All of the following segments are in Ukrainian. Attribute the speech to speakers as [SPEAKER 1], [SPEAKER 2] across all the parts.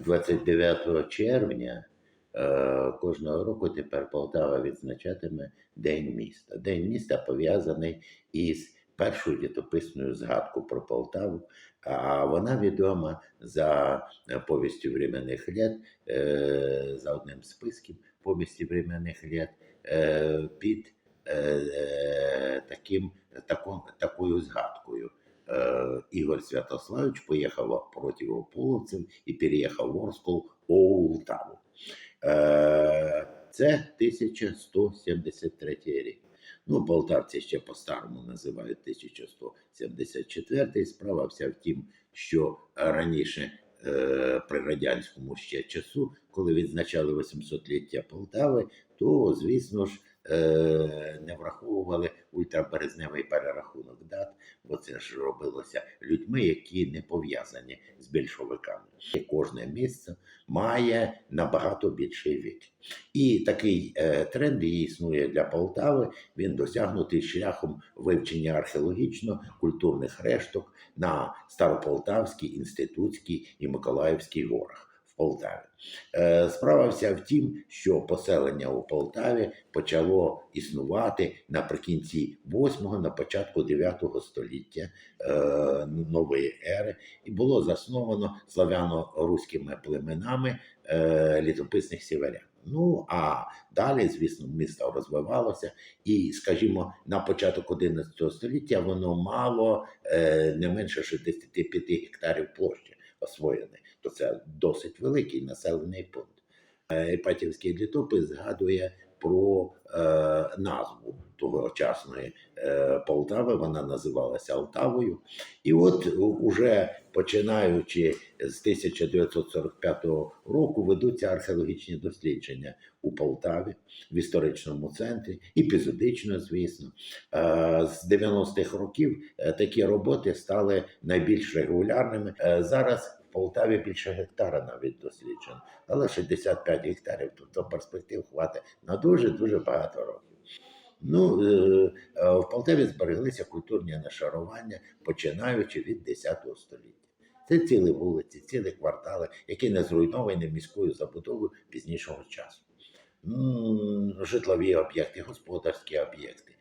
[SPEAKER 1] 29 червня е, кожного року тепер Полтава відзначатиме День міста. День міста пов'язаний із першою літописною згадкою про Полтаву, а вона відома за повістю временних літ, е, за одним з списків повісті временних літ е, під таким, такою згадкою. Ігор Святославович поїхав проти ополовців і переїхав в Орскол у Е, Це 1173 рік. Ну, полтавці ще по-старому називають 1174. Справа вся в тім, що раніше е, при радянському ще часу, коли відзначали 800-ліття Полтави, то, звісно ж, не враховували ультраберезневий перерахунок дат, бо це ж робилося людьми, які не пов'язані з більшовиками. І Кожне місце має набагато більший вік. І такий е, тренд і існує для Полтави. Він досягнутий шляхом вивчення археологічно-культурних решток на Старополтавській, Інститутській і Миколаївській горах. В Полтаві. Е, Справа вся в тім, що поселення у Полтаві почало існувати наприкінці 8-го, на початку 9 століття е, нової ери, і було засновано славяно-руськими племенами е, літописних сіверян. Ну а далі, звісно, місто розвивалося, і, скажімо, на початок 11 століття воно мало не менше 65 гектарів площі освоєної. То це досить великий населений пункт. Е, Іпатівський літопис згадує про е, назву тогочасної е, Полтави. Вона називалася Алтавою. І от уже починаючи з 1945 року ведуться археологічні дослідження у Полтаві в історичному центрі, епізодично, звісно. Е, З 90-х років е, такі роботи стали найбільш регулярними. Е, Зараз Полтаві більше гектара навіть досліджено, але 65 гектарів, тобто перспектив хватить на дуже дуже багато років. Ну, е, е, в Полтаві збереглися культурні нашарування, починаючи від 10 століття. Це цілі вулиці, цілі квартали, які не зруйновані міською забудовою пізнішого часу. Житлові об'єкти, господарські об'єкти.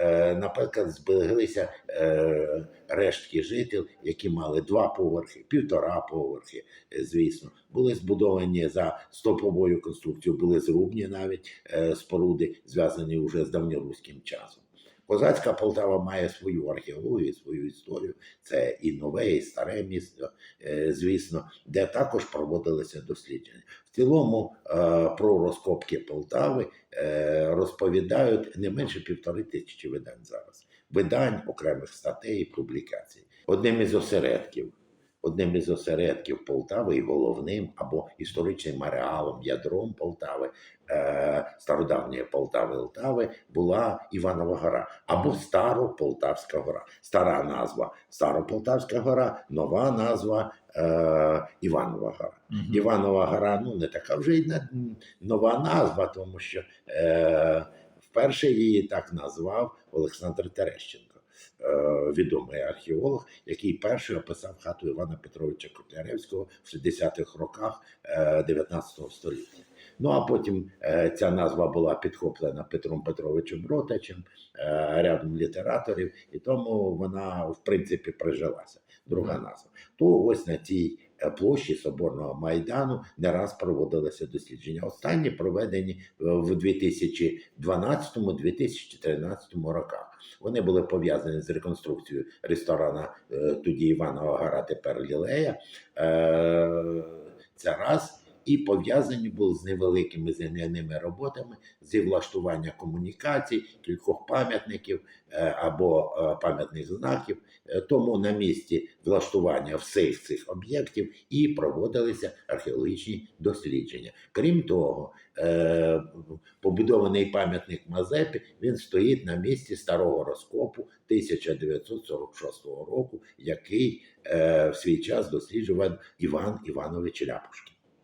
[SPEAKER 1] Е, Наприклад, збереглися е, рештки жителів, які мали два поверхи, півтора поверхи, е, звісно, були збудовані за стоповою конструкцією, були зрубні навіть споруди, зв'язані вже з давньоруським часом. Козацька Полтава має свою археологію, свою історію. Це і нове, і старе місто, е, звісно, де також проводилися дослідження. В цілому е, про розкопки Полтави е, розповідають не менше півтори тисячі видань зараз. Видань, окремих статей і публікацій. Одним із осередків, одним із осередків Полтави і головним або історичним ареалом, ядром Полтави, е, стародавньої Полтави Лтави була Іванова гора або Старополтавська гора. Стара назва Старополтавська гора, нова назва е, Іванова гора.
[SPEAKER 2] Мгм.
[SPEAKER 1] Іванова гора ну не така вже й нова назва, тому що е, вперше її так назвав Олександр Терещенко, відомий археолог, який перший описав хату Івана Петровича Котляревського в 60-х роках е, 19 століття. Ну а потім е, ця назва була підхоплена Петром Петровичем Ротачем, е, рядом літераторів, і тому вона в принципі прижилася. Друга назва. То ось на цій е, площі Соборного майдану не раз проводилися дослідження. Останні проведені е, в 2012-2013 роках. Вони були пов'язані з реконструкцією ресторана е, тоді Іванова Гора, тепер Лілея. Е, Це раз. І пов'язані були з невеликими земляними роботами зі влаштування комунікацій, кількох пам'ятників е, або е, пам'ятних знаків. Е, Тому на місці влаштування всіх цих об'єктів і проводилися археологічні дослідження. Крім того, побудований пам'ятник Мазепі він стоїть на місці старого розкопу 1946 року, який в свій час досліджував Іван Іванович Ляпушкін.